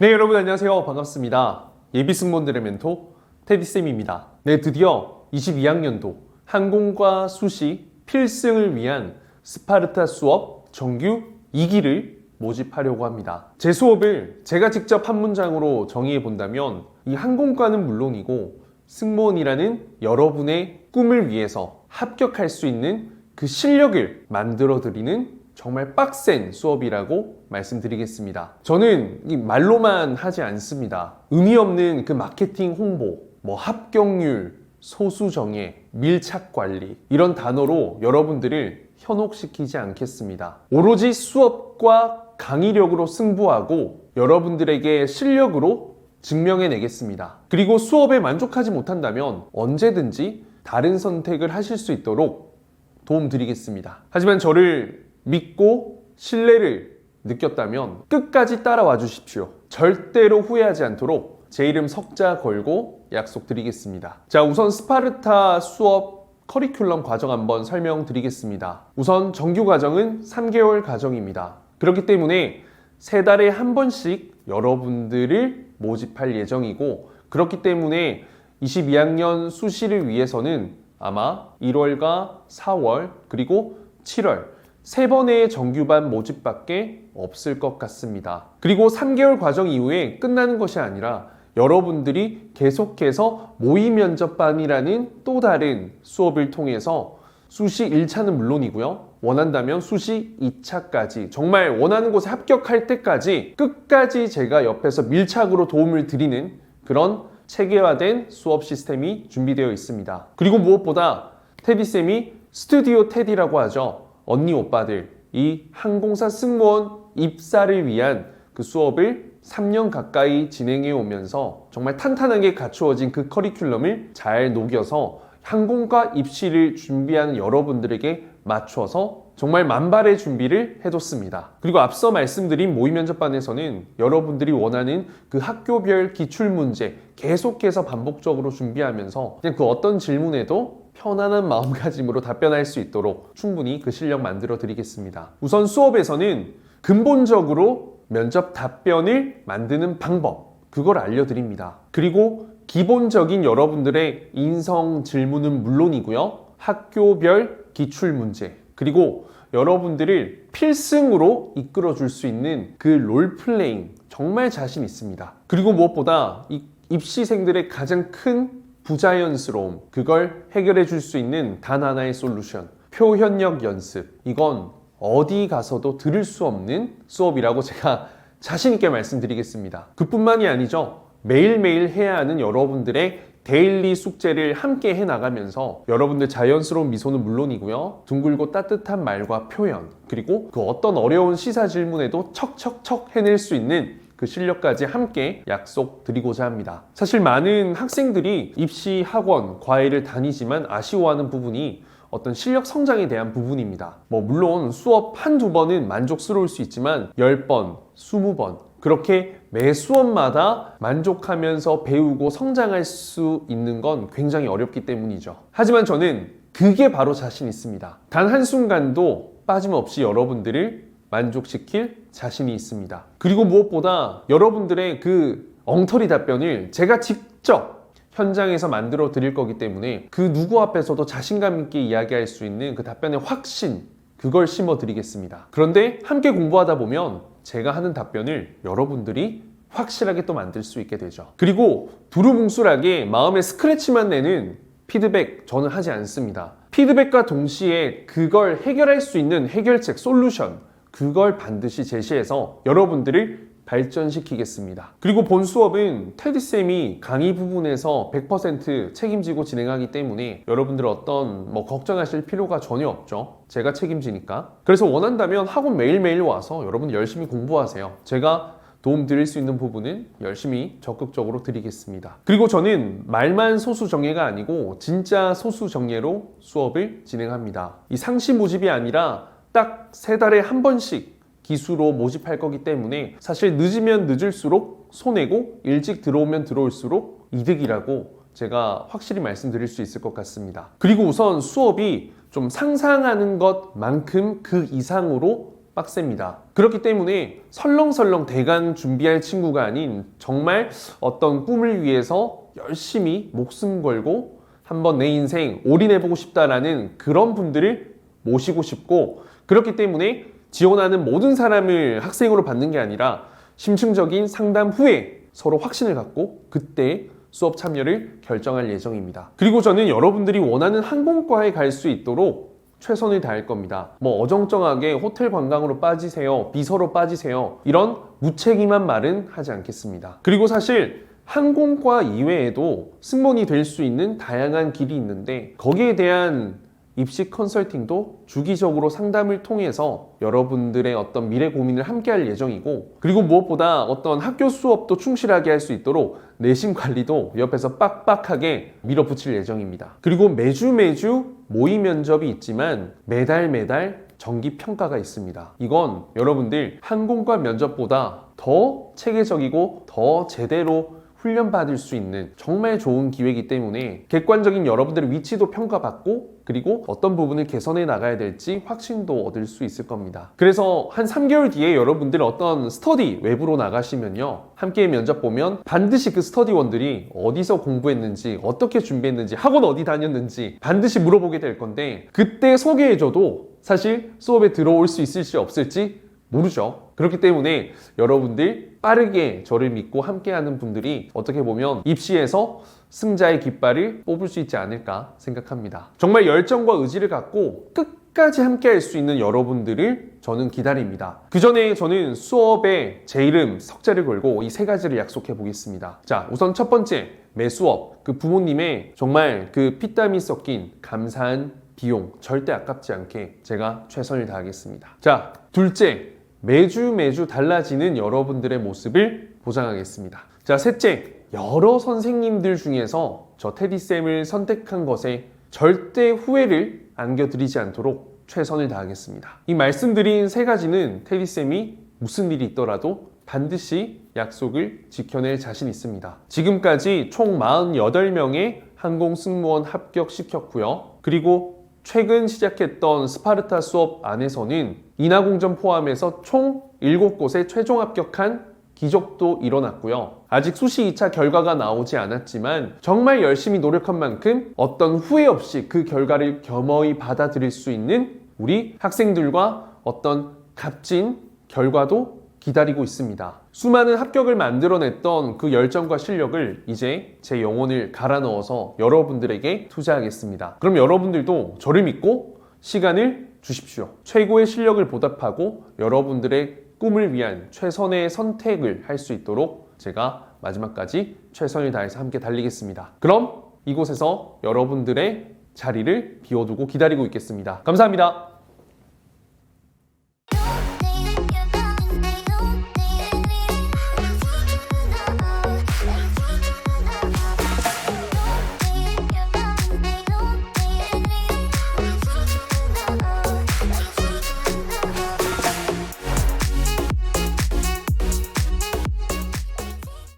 네, 여러분 안녕하세요. 반갑습니다. 예비 승무원들의 멘토 테디쌤입니다. 네, 드디어 22학년도 항공과 수시 필승을 위한 스파르타 수업 정규 2기를 모집하려고 합니다. 제 수업을 제가 직접 한 문장으로 정의해 본다면 이 항공과는 물론이고 승무원이라는 여러분의 꿈을 위해서 합격할 수 있는 그 실력을 만들어 드리는 정말 빡센 수업이라고 말씀드리겠습니다. 저는 이 말로만 하지 않습니다. 의미 없는 그 마케팅 홍보, 뭐 합격률, 소수정예, 밀착 관리 이런 단어로 여러분들을 현혹시키지 않겠습니다. 오로지 수업과 강의력으로 승부하고 여러분들에게 실력으로 증명해 내겠습니다. 그리고 수업에 만족하지 못한다면 언제든지 다른 선택을 하실 수 있도록 도움 드리겠습니다. 하지만 저를 믿고 신뢰를 느꼈다면 끝까지 따라와 주십시오. 절대로 후회하지 않도록 제 이름 석자 걸고 약속드리겠습니다. 자, 우선 스파르타 수업 커리큘럼 과정 한번 설명드리겠습니다. 우선 정규 과정은 3개월 과정입니다. 그렇기 때문에 세 달에 한 번씩 여러분들을 모집할 예정이고 그렇기 때문에 22학년 수시를 위해서는 아마 1월과 4월 그리고 7월 세 번의 정규반 모집밖에 없을 것 같습니다. 그리고 3개월 과정 이후에 끝나는 것이 아니라 여러분들이 계속해서 모의 면접반이라는 또 다른 수업을 통해서 수시 1차는 물론이고요. 원한다면 수시 2차까지 정말 원하는 곳에 합격할 때까지 끝까지 제가 옆에서 밀착으로 도움을 드리는 그런 체계화된 수업 시스템이 준비되어 있습니다. 그리고 무엇보다 테디쌤이 스튜디오 테디라고 하죠. 언니 오빠들 이 항공사 승무원 입사를 위한 그 수업을 3년 가까이 진행해 오면서 정말 탄탄하게 갖추어진 그 커리큘럼을 잘 녹여서 항공과 입시를 준비하는 여러분들에게 맞춰서 정말 만발의 준비를 해뒀습니다. 그리고 앞서 말씀드린 모의 면접반에서는 여러분들이 원하는 그 학교별 기출 문제 계속해서 반복적으로 준비하면서 그냥 그 어떤 질문에도 편안한 마음가짐으로 답변할 수 있도록 충분히 그 실력 만들어 드리겠습니다. 우선 수업에서는 근본적으로 면접 답변을 만드는 방법, 그걸 알려드립니다. 그리고 기본적인 여러분들의 인성 질문은 물론이고요. 학교별 기출 문제, 그리고 여러분들을 필승으로 이끌어 줄 수 있는 그 롤플레잉 정말 자신 있습니다. 그리고 무엇보다 이 입시생들의 가장 큰 부자연스러움, 그걸 해결해 줄 수 있는 단 하나의 솔루션. 표현력 연습. 이건 어디 가서도 들을 수 없는 수업이라고 제가 자신있게 말씀드리겠습니다. 그뿐만이 아니죠. 매일매일 해야 하는 여러분들의 데일리 숙제를 함께 해 나가면서 여러분들 자연스러운 미소는 물론이고요. 둥글고 따뜻한 말과 표현, 그리고 그 어떤 어려운 시사 질문에도 척척척 해낼 수 있는 그 실력까지 함께 약속드리고자 합니다. 사실 많은 학생들이 입시 학원, 과외를 다니지만 아쉬워하는 부분이 어떤 실력 성장에 대한 부분입니다. 뭐, 물론 수업 한두 번은 만족스러울 수 있지만 10번, 20번, 그렇게 매 수업마다 만족하면서 배우고 성장할 수 있는 건 굉장히 어렵기 때문이죠. 하지만 저는 그게 바로 자신 있습니다. 단 한순간도 빠짐없이 여러분들을 만족시킬 자신이 있습니다. 그리고 무엇보다 여러분들의 그 엉터리 답변을 제가 직접 현장에서 만들어 드릴 거기 때문에 그 누구 앞에서도 자신감 있게 이야기할 수 있는 그 답변의 확신, 그걸 심어 드리겠습니다. 그런데 함께 공부하다 보면 제가 하는 답변을 여러분들이 확실하게 또 만들 수 있게 되죠. 그리고 두루뭉술하게 마음에 스크래치만 내는 피드백 저는 하지 않습니다. 피드백과 동시에 그걸 해결할 수 있는 해결책, 솔루션, 그걸 반드시 제시해서 여러분들을 발전시키겠습니다. 그리고 본 수업은 테디쌤이 강의 부분에서 100% 책임지고 진행하기 때문에 여러분들 어떤 뭐 걱정하실 필요가 전혀 없죠. 제가 책임지니까. 그래서 원한다면 학원 매일매일 와서 여러분 열심히 공부하세요. 제가 도움 드릴 수 있는 부분은 열심히 적극적으로 드리겠습니다. 그리고 저는 말만 소수 정예가 아니고 진짜 소수 정예로 수업을 진행합니다. 이 상시 모집이 아니라 딱 세 달에 한 번씩 기수로 모집할 거기 때문에 사실 늦으면 늦을수록 손해고 일찍 들어오면 들어올수록 이득이라고 제가 확실히 말씀드릴 수 있을 것 같습니다. 그리고 우선 수업이 좀 상상하는 것만큼 그 이상으로 빡셉니다. 그렇기 때문에 설렁설렁 대간 준비할 친구가 아닌 정말 어떤 꿈을 위해서 열심히 목숨 걸고 한번 내 인생 올인해보고 싶다라는 그런 분들을 모시고 싶고 그렇기 때문에 지원하는 모든 사람을 학생으로 받는 게 아니라 심층적인 상담 후에 서로 확신을 갖고 그때 수업 참여를 결정할 예정입니다. 그리고 저는 여러분들이 원하는 항공과에 갈 수 있도록 최선을 다할 겁니다. 뭐 어정쩡하게 호텔 관광으로 빠지세요, 비서로 빠지세요 이런 무책임한 말은 하지 않겠습니다. 그리고 사실 항공과 이외에도 승무원이 될 수 있는 다양한 길이 있는데 거기에 대한 입시 컨설팅도 주기적으로 상담을 통해서 여러분들의 어떤 미래 고민을 함께 할 예정이고 그리고 무엇보다 어떤 학교 수업도 충실하게 할 수 있도록 내신 관리도 옆에서 빡빡하게 밀어붙일 예정입니다. 그리고 매주 매주 모의 면접이 있지만 매달 매달 정기 평가가 있습니다. 이건 여러분들 항공과 면접보다 더 체계적이고 더 제대로 훈련받을 수 있는 정말 좋은 기회이기 때문에 객관적인 여러분들의 위치도 평가받고 그리고 어떤 부분을 개선해 나가야 될지 확신도 얻을 수 있을 겁니다. 그래서 한 3개월 뒤에 여러분들 어떤 스터디 외부로 나가시면요. 함께 면접 보면 반드시 그 스터디원들이 어디서 공부했는지 어떻게 준비했는지 학원 어디 다녔는지 반드시 물어보게 될 건데 그때 소개해줘도 사실 수업에 들어올 수 있을지 없을지 모르죠. 그렇기 때문에 여러분들 빠르게 저를 믿고 함께하는 분들이 어떻게 보면 입시에서 승자의 깃발을 뽑을 수 있지 않을까 생각합니다. 정말 열정과 의지를 갖고 끝까지 함께할 수 있는 여러분들을 저는 기다립니다. 그 전에 저는 수업에 제 이름 석자를 걸고 이 세 가지를 약속해 보겠습니다. 자, 우선 첫 번째 매 수업 그 부모님의 정말 그 피땀이 섞인 감사한 비용 절대 아깝지 않게 제가 최선을 다하겠습니다. 자, 둘째 매주 매주 달라지는 여러분들의 모습을 보장하겠습니다. 자, 셋째, 여러 선생님들 중에서 저 테디쌤을 선택한 것에 절대 후회를 안겨드리지 않도록 최선을 다하겠습니다. 이 말씀드린 세 가지는 테디쌤이 무슨 일이 있더라도 반드시 약속을 지켜낼 자신 있습니다. 지금까지 총 48명의 항공 승무원 합격시켰고요. 그리고 최근 시작했던 스파르타 수업 안에서는 인하공전 포함해서 총 7곳에 최종 합격한 기적도 일어났고요. 아직 수시 2차 결과가 나오지 않았지만 정말 열심히 노력한 만큼 어떤 후회 없이 그 결과를 겸허히 받아들일 수 있는 우리 학생들과 어떤 값진 결과도 기다리고 있습니다. 수많은 합격을 만들어냈던 그 열정과 실력을 이제 제 영혼을 갈아 넣어서 여러분들에게 투자하겠습니다. 그럼 여러분들도 저를 믿고 시간을 주십시오. 최고의 실력을 보답하고 여러분들의 꿈을 위한 최선의 선택을 할 수 있도록 제가 마지막까지 최선을 다해서 함께 달리겠습니다. 그럼 이곳에서 여러분들의 자리를 비워두고 기다리고 있겠습니다. 감사합니다.